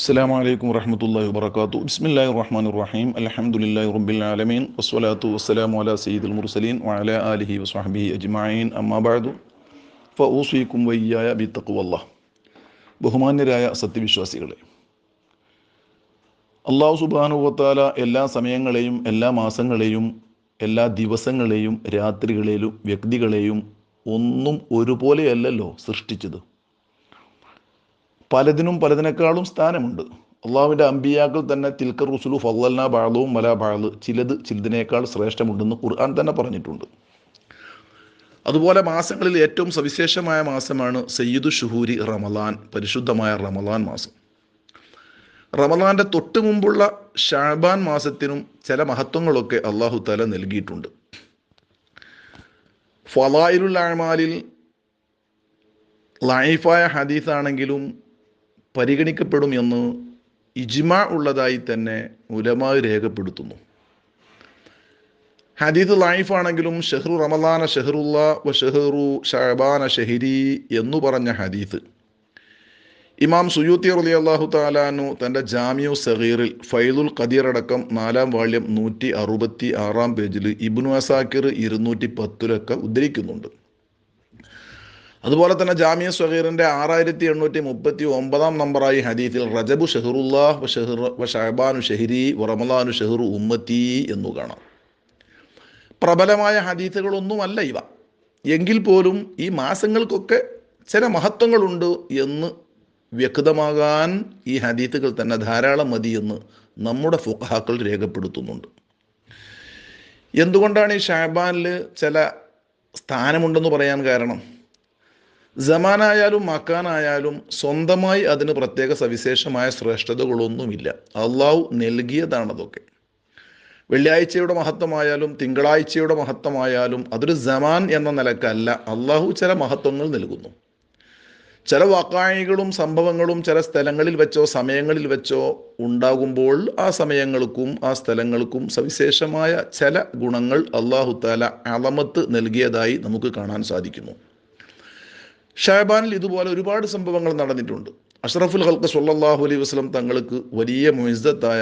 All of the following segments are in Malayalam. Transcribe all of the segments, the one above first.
അസ്സാം വലൈക്കും വറഹമത്തല്ലാ വാത്തു ബിസ്മില്ലാ റഹ്മാൻ റഹീം അലഹമുല്ലാ റബ്ബിൽ ആലമീൻ വസ്വലാത്തു വസ്സലാം അല സയ്യിദുൽ മുർസലീൻ വഅല ആലിഹി വസ്വഹബി അജ്മായീൻ അമ്മാബാദു ഫഊസിക്കും വയ്യായ ബി തക്കുവല്ല ബഹുമാന്യരായ സത്യവിശ്വാസികളെ അള്ളാഹു സുബാനുവത്താല എല്ലാ സമയങ്ങളെയും എല്ലാ മാസങ്ങളെയും എല്ലാ ദിവസങ്ങളെയും രാത്രികളെയും വ്യക്തികളെയും ഒന്നും ഒരുപോലെയല്ലല്ലോ സൃഷ്ടിച്ചത്. പലതിനും പലതിനേക്കാളും സ്ഥാനമുണ്ട്. അള്ളാഹുവിന്റെ അമ്പിയാക്കൾ തന്നെ തിൽക്കർ റുസുലു ഫൗലന ബാളവും മല ബാൾ ചിലത് ചിലതിനേക്കാൾ ശ്രേഷ്ഠമുണ്ടെന്ന് ഖുർആൻ തന്നെ പറഞ്ഞിട്ടുണ്ട്. അതുപോലെ മാസങ്ങളിൽ ഏറ്റവും സവിശേഷമായ മാസമാണ് സയ്യിദു ഷുഹൂരി റമലാൻ പരിശുദ്ധമായ റമലാൻ മാസം. റമലാന്റെ തൊട്ട് മുമ്പുള്ള ഷാബാൻ മാസത്തിനും ചില മഹത്വങ്ങളൊക്കെ അള്ളാഹു തല നൽകിയിട്ടുണ്ട്. ഫലായിലുള്ള ആഴ്മാലിൽ ലൈഫായ ഹദീസാണെങ്കിലും പരിഗണിക്കപ്പെടും എന്ന് ഇജ്മ ഉള്ളതായി തന്നെ ഉലമാ രേഖപ്പെടുത്തുന്നു. ഹദീദ് ലൈഫ് ആണെങ്കിലും ഷെഹ്റു റമദാന ഷെഹ്റുല്ല വ ഷെഹറു ഷഹബാന ഷെഹിരി എന്നു പറഞ്ഞ ഹദീദ് ഇമാം സുയൂത്തി അലി അള്ളാഹു താലാനു തന്റെ ജാമിയു സഹീറിൽ ഫൈദുൽ ഖദീർ അടക്കം നാലാം വാള്യം നൂറ്റി അറുപത്തി ആറാം പേജിൽ ഇബ്നു അസാക്കിർ ഇരുന്നൂറ്റി പത്തിലൊക്കെ ഉദ്ധരിക്കുന്നുണ്ട്. അതുപോലെ തന്നെ ജാമിയ സഹീറിന്റെ ആറായിരത്തി എണ്ണൂറ്റി മുപ്പത്തി ഒമ്പതാം നമ്പറായി ഹദീഫിൽ റജബു ഷെഹറുല്ലാഹ് ഷെഹർ ഷഹബാനു ഷെഹിരി വ റമലാനു ഷെഹറു ഉമ്മത്തി എന്നു കാണാം. പ്രബലമായ ഹദീസുകളൊന്നുമല്ല ഇവ. എങ്കിൽ പോലും ഈ മാസങ്ങൾക്കൊക്കെ ചില മഹത്വങ്ങളുണ്ട് എന്ന് വ്യക്തമാകാൻ ഈ ഹദീത്തുകൾ തന്നെ ധാരാളം മതിയെന്ന് നമ്മുടെ ഫുഹാക്കൾ രേഖപ്പെടുത്തുന്നുണ്ട്. എന്തുകൊണ്ടാണ് ഈ ഷാബാനിൽ ചില സ്ഥാനമുണ്ടെന്ന് പറയാൻ കാരണം? ജമാനായാലും മക്കാനായാലും സ്വന്തമായി അതിന് പ്രത്യേക സവിശേഷമായ ശ്രേഷ്ഠതകളൊന്നുമില്ല. അള്ളാഹു നൽകിയതാണതൊക്കെ. വെള്ളിയാഴ്ചയുടെ മഹത്വമായാലും തിങ്കളാഴ്ചയുടെ മഹത്വമായാലും അതൊരു ജമാൻ എന്ന നിലക്കല്ല അള്ളാഹു ചില മഹത്വങ്ങൾ നൽകുന്നു. ചില വാക്കാഴികളും സംഭവങ്ങളും ചില സ്ഥലങ്ങളിൽ വെച്ചോ സമയങ്ങളിൽ വെച്ചോ ഉണ്ടാകുമ്പോൾ ആ സമയങ്ങൾക്കും ആ സ്ഥലങ്ങൾക്കും സവിശേഷമായ ചില ഗുണങ്ങൾ അള്ളാഹു താല അളമത്ത് നൽകിയതായി നമുക്ക് കാണാൻ സാധിക്കുന്നു. ഷാബാനിൽ ഇതുപോലെ ഒരുപാട് സംഭവങ്ങൾ നടന്നിട്ടുണ്ട്. അഷ്റഫുൽ ഹൽക്ക് സൊല്ലാഹു അലൈഹി വസ്ലം തങ്ങൾക്ക് വലിയ മുയിസത്തായ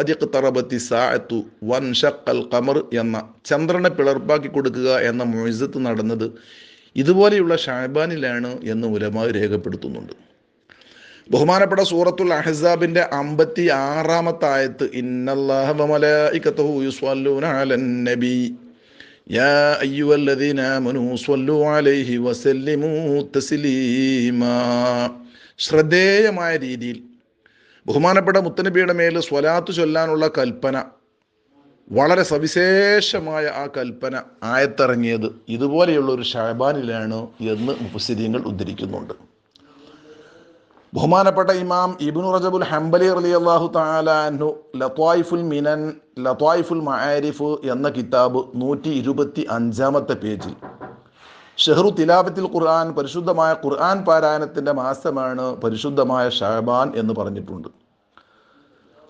അദിഖ്തറബത്തി സാഅത്തു വൻ ഷക്കൽ ഖമർ എന്ന ചന്ദ്രനെ പിളർപ്പാക്കി കൊടുക്കുക എന്ന മുഹിസത്ത് നടന്നത് ഇതുപോലെയുള്ള ഷാബാനിലാണ് എന്ന് ഉലമാർ രേഖപ്പെടുത്തുന്നുണ്ട്. ബഹുമാനപ്പെട്ട സൂറത്തുൽ അഹ്സാബിന്റെ അമ്പത്തി ആറാമത്തെ ആയത്ത് നബി يا أيها الذين آمنوا صلوا عليه وسلموا تسليما ശ്രദ്ധേയമായ രീതിയിൽ ബഹുമാനപ്പെട്ട മുത്തനബിയുടെ മേൽ സ്വലാത്ത് ചൊല്ലാനുള്ള കൽപ്പന വളരെ സവിശേഷമായ ആ കൽപ്പന ആയത്തിറങ്ങിയത് ഇതുപോലെയുള്ള ഒരു ഷാബാനിലാണ് എന്ന് മുഫസിരിയങ്ങൾ ഉദ്ധരിക്കുന്നുണ്ട് ബഹുമാനപ്പെട്ട ഇമാം ഇബിനു റജബുൽ ഹംബലി അലി അള്ളാഹു താലാൻഹു ലത്വായിഫുൽ മിനൻ ലത്വായിഫുൽ മഹാരിഫ് എന്ന കിതാബ് നൂറ്റി ഇരുപത്തി അഞ്ചാമത്തെ പേജിൽ. ഷെഹ്റു തിലാബത്തിൽ ഖുർആൻ പരിശുദ്ധമായ ഖുർആൻ പാരായണത്തിന്റെ മാസമാണ് പരിശുദ്ധമായ ഷാബാൻ എന്ന് പറഞ്ഞിട്ടുണ്ട്.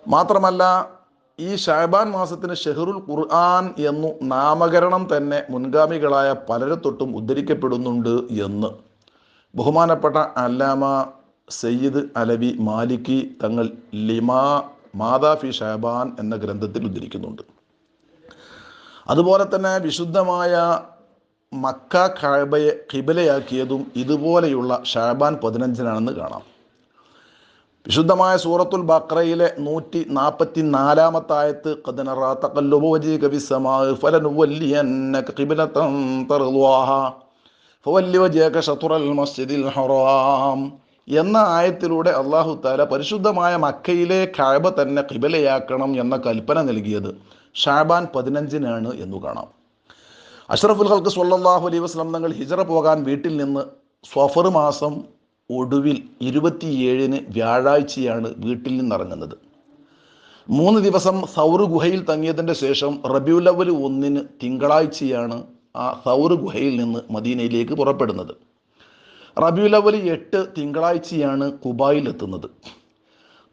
മാത്രമല്ല ഈ ഷാബാൻ മാസത്തിന് ഷെഹ്റുൽ ഖുർആൻ എന്നു നാമകരണം തന്നെ മുൻഗാമികളായ പലരെ തൊട്ടും ഉദ്ധരിക്കപ്പെടുന്നുണ്ട് എന്ന് ബഹുമാനപ്പെട്ട അല്ലാമ സയ്യിദ് അലവി മാലിക്കി തങ്ങൾ ലിമാ മാതാ ഫി ഷാബാൻ എന്ന ഗ്രന്ഥത്തിൽ ഉദ്ധരിക്കുന്നുണ്ട്. അതുപോലെ തന്നെ വിശുദ്ധമായ മക്ക ഖാബയെ ഖിബലയാക്കിയതും ഇതുപോലെയുള്ള ഷാബാൻ പതിനഞ്ചിനാണെന്ന് കാണാം. വിശുദ്ധമായ സൂറത്തുൽ ബക്രയിലെ നൂറ്റി നാൽപ്പത്തി നാലാമത്തായത്ത് നാലാമത്തെ ആയത്ത് എന്ന ആയത്തിലൂടെ അള്ളാഹു താല പരിശുദ്ധമായ മക്കയിലെ ഖാബ തന്നെ കിബലയാക്കണം എന്ന കൽപ്പന നൽകിയത് ഷാബാൻ പതിനഞ്ചിനാണ് എന്നു കാണാം. അഷ്റഫുൽ ഹൽക്ക് സൊല്ലാഹു അലൈ വസ്ലം തങ്ങൾ ഹിജറ പോകാൻ വീട്ടിൽ നിന്ന് സ്വഫർ മാസം ഒടുവിൽ ഇരുപത്തിയേഴിന് വ്യാഴാഴ്ചയാണ് വീട്ടിൽ നിന്നിറങ്ങുന്നത്. മൂന്ന് ദിവസം സൗർ ഗുഹയിൽ തങ്ങിയതിന്റെ ശേഷം റബിയുലവൽ ഒന്നിന് തിങ്കളാഴ്ചയാണ് ആ സൗർ ഗുഹയിൽ നിന്ന് മദീനയിലേക്ക് പുറപ്പെടുന്നത്. റബിയുലവൽ എട്ട് തിങ്കളാഴ്ചയാണ് കുബായിൽ എത്തുന്നത്.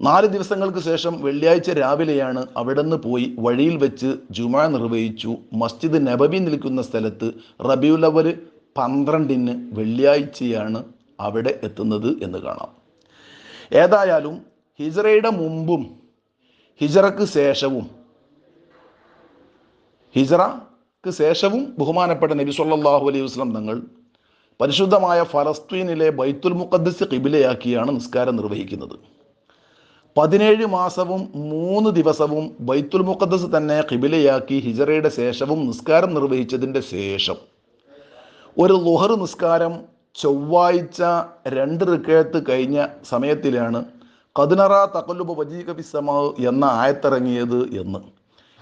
നാല് ദിവസങ്ങൾക്ക് ശേഷം വെള്ളിയാഴ്ച രാവിലെയാണ് അവിടെ നിന്ന് പോയി വഴിയിൽ വെച്ച് ജുമാ നിർവഹിച്ചു. മസ്ജിദ് നബബി നിൽക്കുന്ന സ്ഥലത്ത് റബിയുലവൽ പന്ത്രണ്ടിന് വെള്ളിയാഴ്ചയാണ് അവിടെ എത്തുന്നത് എന്ന് കാണാം. ഏതായാലും ഹിജറയുടെ മുമ്പും ഹിജറക്ക് ശേഷവും ഹിജറക്ക് ശേഷവും ബഹുമാനപ്പെട്ട നബി സല്ലാഹു അലൈഹി വസ്ലം തങ്ങൾ പരിശുദ്ധമായ ഫലസ്തീനിലെ ബൈത്തുൽ മുഖദ്ദസ് കിബിലയാക്കിയാണ് നിസ്കാരം നിർവഹിക്കുന്നത്. പതിനേഴ് മാസവും മൂന്ന് ദിവസവും ബൈത്തുൽ മുഖദ്ദസ് തന്നെ കിബിലയാക്കി ഹിജറയുടെ ശേഷവും നിസ്കാരം നിർവഹിച്ചതിന്റെ ശേഷം. ഒരു ലുഹർ നിസ്കാരം ചൊവ്വാഴ്ച രണ്ട് റിക്കേത്ത് കഴിഞ്ഞ സമയത്തിലാണ് കദിനറ തക്കല്ലുബ് വജീക ഫിസ്സമാ എന്ന ആയത്തിറങ്ങിയത് എന്ന്.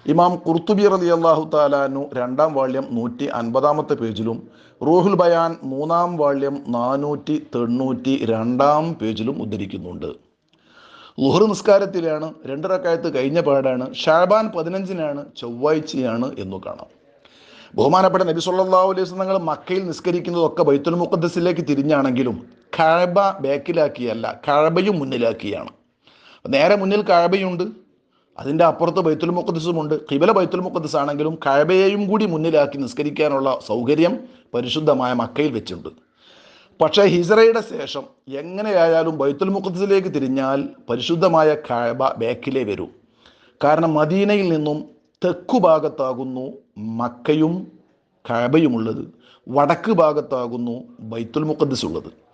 ഇമാം കുർത്തുബി റലി അള്ളാഹു താലാനു രണ്ടാം വാള്യം നൂറ്റി അൻപതാമത്തെ പേജിലും റൂഹുൽ ബയാൻ മൂന്നാം വാള്യം നാനൂറ്റി തൊണ്ണൂറ്റി രണ്ടാം പേജിലും ഉദ്ധരിക്കുന്നുണ്ട്. ലുഹർ നിസ്കാരത്തിലാണ് രണ്ട് റക്കായത്ത് കഴിഞ്ഞ പാടാണ് ഷാബാൻ പതിനഞ്ചിനാണ് ചൊവ്വാഴ്ചയാണ് എന്നു കാണാം. ബഹുമാനപ്പെട്ട നബി സല്ലാ അലൈഹി തങ്ങൾ മക്കയിൽ നിസ്കരിക്കുന്നതൊക്കെ ബൈത്തുൽ മുഖദ്സിലേക്ക് തിരിഞ്ഞാണെങ്കിലും കഴബ ബാക്കിലാക്കിയല്ല കഴബയും മുന്നിലാക്കിയാണ്. നേരെ മുന്നിൽ കഴബയുണ്ട് അതിന്റെ അപ്പുറത്ത് ബൈത്തുൽ മുഖദ്സുമുണ്ട് കിബല ബൈത്തുൽ മുഖദ്സ് ആണെങ്കിലും കഴബയെയും കൂടി മുന്നിലാക്കി നിസ്കരിക്കാനുള്ള സൗകര്യം പരിശുദ്ധമായ മക്കയിൽ വെച്ചുണ്ട് പക്ഷേ ഹിസറയുടെ ശേഷം എങ്ങനെയായാലും ബൈത്തുൽ മുഖദ്സിലേക്ക് തിരിഞ്ഞാൽ പരിശുദ്ധമായ കഴബ ബാക്കിലേ വരൂ. കാരണം മദീനയിൽ നിന്നും തെക്കു ഭാഗത്താകുന്നു മക്കയും കഴബയുമുള്ളത് വടക്ക് ഭാഗത്താകുന്നു ബൈത്തുൽ മുഖദ്സ് ഉള്ളത്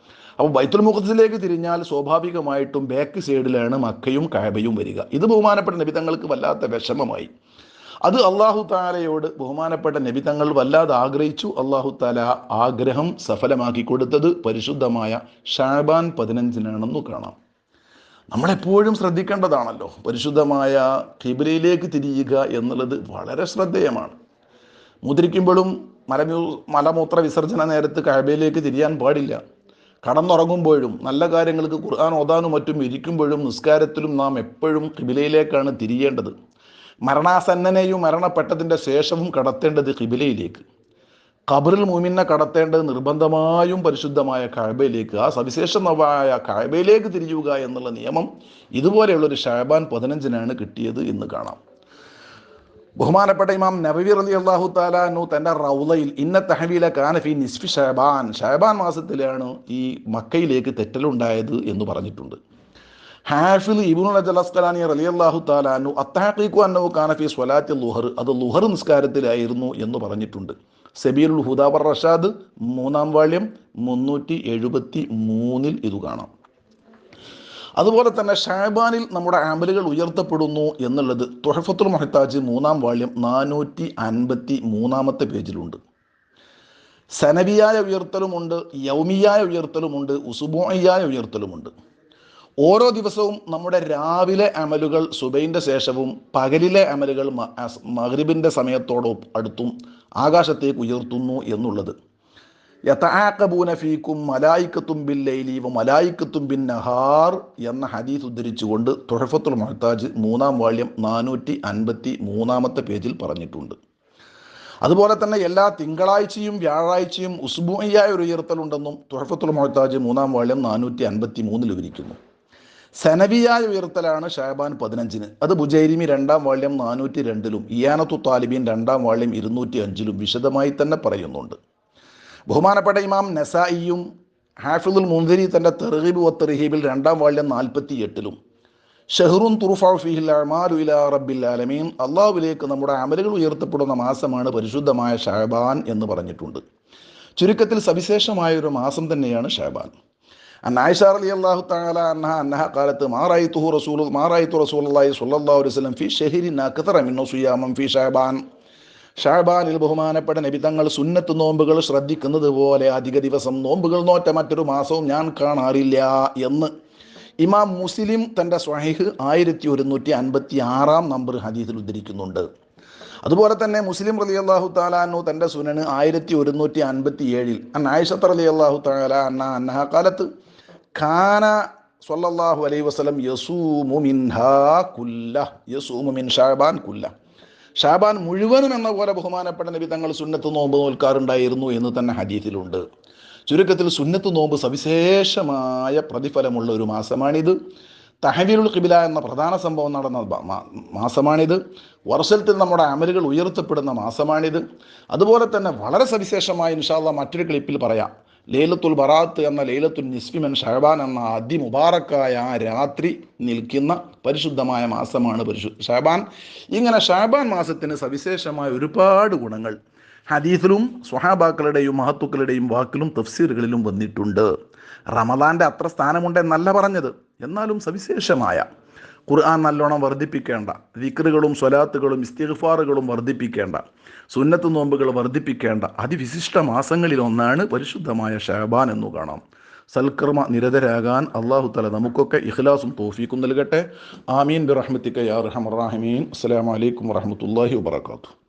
അപ്പോൾ ബൈത്തുൽ മുഖത്തിലേക്ക് തിരിഞ്ഞാൽ സ്വാഭാവികമായിട്ടും ബാക്ക് സൈഡിലാണ് മക്കയും കഴബയും വരിക. ഇത് ബഹുമാനപ്പെട്ട നിബിതങ്ങൾക്ക് വല്ലാത്ത വിഷമമായി. അത് അള്ളാഹു താലയോട് ബഹുമാനപ്പെട്ട നിബിതങ്ങൾ വല്ലാതെ ആഗ്രഹിച്ചു. അള്ളാഹു താല ആഗ്രഹം സഫലമാക്കി കൊടുത്തത് പരിശുദ്ധമായ ഷാബാൻ പതിനഞ്ചിനാണെന്നു കാണാം. നമ്മളെപ്പോഴും ശ്രദ്ധിക്കേണ്ടതാണല്ലോ പരിശുദ്ധമായ കിബിലയിലേക്ക് തിരിയുക എന്നുള്ളത് വളരെ ശ്രദ്ധേയമാണ്. മുദ്രിക്കുമ്പോഴും മലമൂ മലമൂത്ര വിസർജന നേരത്ത് കഴബയിലേക്ക് തിരിയാൻ പാടില്ല. കടന്നുറങ്ങുമ്പോഴും നല്ല കാര്യങ്ങൾക്ക് ഖുർആൻ ഓതാനും മറ്റും ഇരിക്കുമ്പോഴും നിസ്കാരത്തിലും നാം എപ്പോഴും കിബിലയിലേക്കാണ് തിരിയേണ്ടത്. മരണാസന്നനെയും മരണപ്പെട്ടതിന്റെ ശേഷവും കടത്തേണ്ടത് കിബിലയിലേക്ക് ഖബറിൽ മൂമിനെ കടത്തേണ്ടത് നിർബന്ധമായും പരിശുദ്ധമായ കഴബയിലേക്ക് ആ സവിശേഷമായ കഴബയിലേക്ക് തിരിയുക എന്നുള്ള നിയമം ഇതുപോലെയുള്ളൊരു ഷാബാൻ പതിനഞ്ചിനാണ് കിട്ടിയത് എന്ന് കാണാം. ബഹുമാനപ്പെട്ട ഇമാം നബവി റലി അള്ളാഹു താലാനു തന്റെ റൗലയിൽ ഇന്ന തഹവീല കാനഫി നിസ്ഫി ഷഹബാൻ ഷഹബാൻ മാസത്തിലാണ് ഈ മക്കയിലേക്ക് തെറ്റലുണ്ടായത് എന്ന് പറഞ്ഞിട്ടുണ്ട്. ഹാഫിൽ ഇബുൽ അജലസ്കലാനി റലി അള്ളാഹു താലാനു അത്താഖീഖു അന്നവു കാനഫി സ്വലാത്തി ലുഹർ. അത് ലുഹർ നിസ്കാരത്തിലായിരുന്നു എന്ന് പറഞ്ഞിട്ടുണ്ട്. സബീലുൽ ഹുദാബർ റഷാദ് മൂന്നാം വാള്യം മുന്നൂറ്റി എഴുപത്തി മൂന്നിൽ ഇത് കാണാം. അതുപോലെ തന്നെ ഷാബാനിൽ നമ്മുടെ ആമലുകൾ ഉയർത്തപ്പെടുന്നു എന്നുള്ളത് തുഹഫത്തുൽ മൊഹത്താജ് മൂന്നാം വാള്യം നാനൂറ്റി അൻപത്തി മൂന്നാമത്തെ പേജിലുണ്ട്. സനവിയായ ഉയർത്തലുമുണ്ട് യൗമിയായ ഉയർത്തലുമുണ്ട് ഉസുബോയായ ഉയർത്തലുമുണ്ട്. ഓരോ ദിവസവും നമ്മുടെ രാവിലെ അമലുകൾ സുബൈന്റെ ശേഷവും പകലിലെ അമലുകൾ മഹ്രിബിന്റെ സമയത്തോടൊപ്പം അടുത്തും ആകാശത്തേക്ക് ഉയർത്തുന്നു എന്നുള്ളത്. യഥാക്കബൂന ഫീക്കും മലായിക്കത്തും ബിൻ ലൈലി വ മലായിക്കത്തും ബിൻ നഹാർ എന്ന ഹദീസ് ഉദ്ധരിച്ചുകൊണ്ട് തുഴഫത്തുൽ മഹത്താജ് മൂന്നാം വാള്യം നാനൂറ്റി അൻപത്തി മൂന്നാമത്തെ പേജിൽ പറഞ്ഞിട്ടുണ്ട്. അതുപോലെ തന്നെ എല്ലാ തിങ്കളാഴ്ചയും വ്യാഴാഴ്ചയും ഉസ്ബുയായ ഒരു ഉയർത്തലുണ്ടെന്നും തുഴഫത്തുൽ മഹത്താജ് മൂന്നാം വാള്യം നാനൂറ്റി അൻപത്തി മൂന്നിൽ വിവരിക്കുന്നു. സനവിയായ ഉയർത്തലാണ് ഷാബാൻ പതിനഞ്ചിന്. അത് ബുജൈരിമി രണ്ടാം വാള്യം നാനൂറ്റി രണ്ടിലും ഇയാനത്തു താലിബീൻ രണ്ടാം വാള്യം ഇരുന്നൂറ്റി അഞ്ചിലും വിശദമായി തന്നെ പറയുന്നുണ്ട്. ബഹുമാനപ്പെട്ട ഇമാം നസായിയും ഹാഫിദുൽ മുന്തിരി തന്റെ തെർഹീബ് വ തെർഹീബിൽ രണ്ടാം വാള്യം നാൽപ്പത്തി എട്ടിലും ഷെഹ്റുൻ തുറുഫാ അള്ളാഹുലേക്ക് നമ്മുടെ അമലുകൾ ഉയർത്തപ്പെടുന്ന മാസമാണ് പരിശുദ്ധമായ ഷാബാൻ എന്ന് പറഞ്ഞിട്ടുണ്ട്. ചുരുക്കത്തിൽ സവിശേഷമായ ഒരു മാസം തന്നെയാണ് ഷാബാൻ അന്നായിഷ അലി അള്ളാഹു താല അന്നഹ അന്നഹ കാലത്ത് മാറായി തുഹു റസൂൽ മാറായി റസൂൽ അള്ളാഹി സുല്ലാ വസ്ലം ഫി ഷെഹിരി നഖത്തറമിന്നു മിന്നു സുയാമം ഫി ഷാബാൻ ഷാബാനിൽ ബഹുമാനപ്പെട്ട നബിതങ്ങൾ സുന്നത്ത് നോമ്പുകൾ ശ്രദ്ധിക്കുന്നത് പോലെ അധിക ദിവസം നോമ്പുകൾ നോറ്റ മറ്റൊരു മാസവും ഞാൻ കാണാറില്ല എന്ന്. ഇമാം മുസ്ലിം തന്റെ സ്വഹീഹ് ആയിരത്തി ഒരുന്നൂറ്റി അൻപത്തി ആറാം നമ്പർ ഹദീസിൽ ഉദ്ധരിക്കുന്നുണ്ട്. അതുപോലെ തന്നെ മുസ്ലിം റലി അള്ളാഹു താലാനു തന്റെ സുനന് ആയിരത്തി ഒരുന്നൂറ്റി അൻപത്തി ഏഴിൽ അൻ ആയിഷത്ത് റലി അള്ളാഹു താല അന്ന അന്നഹ കാലത്ത് ഖാന സല്ലല്ലാഹു അലൈ വസല്ലം യസൂമു മിൻഹാ കുല്ല യസൂമു മിൻ ഷാബാൻ കുല്ല. ഷാബാൻ മുഴുവനും എന്ന പോലെ ബഹുമാനപ്പെട്ട നബി തങ്ങൾ സുന്നത്ത് നോമ്പ് നോൽക്കാറുണ്ടായിരുന്നു എന്ന് തന്നെ ഹദീസിലുണ്ട്. ചുരുക്കത്തിൽ സുന്നത്ത് നോമ്പ് സവിശേഷമായ പ്രതിഫലമുള്ള ഒരു മാസമാണിത്. തഹവീലുൽ ഖിബില എന്ന പ്രധാന സംഭവം നടന്ന മാസമാണിത്. വർഷത്തിൽ നമ്മുടെ അമലുകൾ ഉയർത്തപ്പെടുന്ന മാസമാണിത്. അതുപോലെ തന്നെ വളരെ സവിശേഷമായ ഇൻഷാല്ല മറ്റൊരു ക്ലിപ്പിൽ പറയാം. ലൈലത്തുൽ ബറാത്ത് എന്ന ലൈലത്തുൽ നിസ്ഫിമൻ ഷഹബാൻ എന്ന അതിമുബാറക്കായ ആ രാത്രി നിൽക്കുന്ന പരിശുദ്ധമായ മാസമാണ് പരിശു ഷഹബാൻ. ഇങ്ങനെ ഷഹബാൻ മാസത്തിന് സവിശേഷമായ ഒരുപാട് ഗുണങ്ങൾ ഹദീസിലും സ്വഹാബാക്കളുടെയും മഹത്തുക്കളുടെയും വാക്കിലും തഫ്സീറുകളിലും വന്നിട്ടുണ്ട്. റമദാന്റെ അത്ര സ്ഥാനമുണ്ടെന്നല്ല പറഞ്ഞത്. എന്നാലും സവിശേഷമായ ഖുർആൻ നല്ലോണം വർദ്ധിപ്പിക്കേണ്ട ദിക്റുകളും സ്വലാത്തുകളും ഇസ്തിഗ്ഫാറുകളും വർദ്ധിപ്പിക്കേണ്ട സുന്നത്ത് നോമ്പുകൾ വർദ്ധിപ്പിക്കേണ്ട അതിവിശിഷ്ട മാസങ്ങളിൽ ഒന്നാണ് പരിശുദ്ധമായ ഷാബാൻ എന്നു കാണാം. സൽക്കർമ്മ നിരതരാകാൻ അള്ളാഹു തല നമുക്കൊക്കെ ഇഖ്ലാസും തോഫീക്കും നൽകട്ടെ. ആമീൻ. ബിറഹ്മത്തിക്ക യാ റഹമറാഹിമീൻ അസ്സലാമു അലൈക്കും വറഹമത്തല്ലാഹി വബർക്കാത്തു